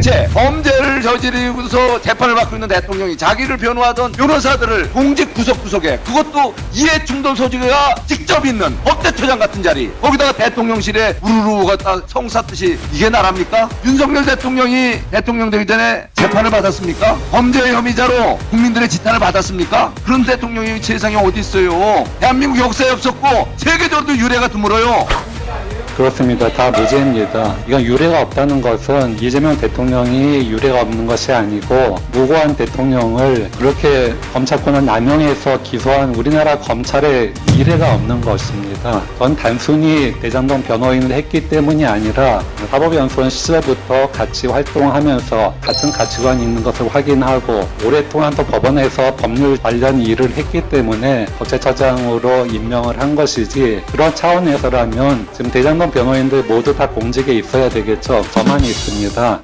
도대체 범죄를 저지르고서 재판을 받고 있는 대통령이 자기를 변호하던 변호사들을 공직 구석구석에 그것도 이해충돌 소지가 직접 있는 법대처장 같은 자리 거기다가 대통령실에 우르르가 딱 성사듯이 이게 나랍니까? 윤석열 대통령이 대통령 되기 전에 재판을 받았습니까? 범죄 혐의자로 국민들의 지탄을 받았습니까? 그런 대통령이 세상에 어디 있어요? 대한민국 역사에 없었고 세계적으로도 유례가 드물어요. 그렇습니다. 다 무죄입니다. 이건 유례가 없다는 것은 이재명 대통령이 유례가 없는 것이 아니고 무고한 대통령을 그렇게 검찰권을 남용해서 기소한 우리나라 검찰의 이례가 없는 것입 니다. 전 단순히 대장동 변호인을 했기 때문이 아니라 사법연수원 시절부터 같이 활동하면서 같은 가치관이 있는 것을 확인하고 오랫동안 또 법원에서 법률 관련 일을 했기 때문에 법제처장으로 임명을 한 것이지 그런 차원에서라면 지금 대장동 변호인들 모두 다 공직에 있어야 되겠죠. 저만 있습니다.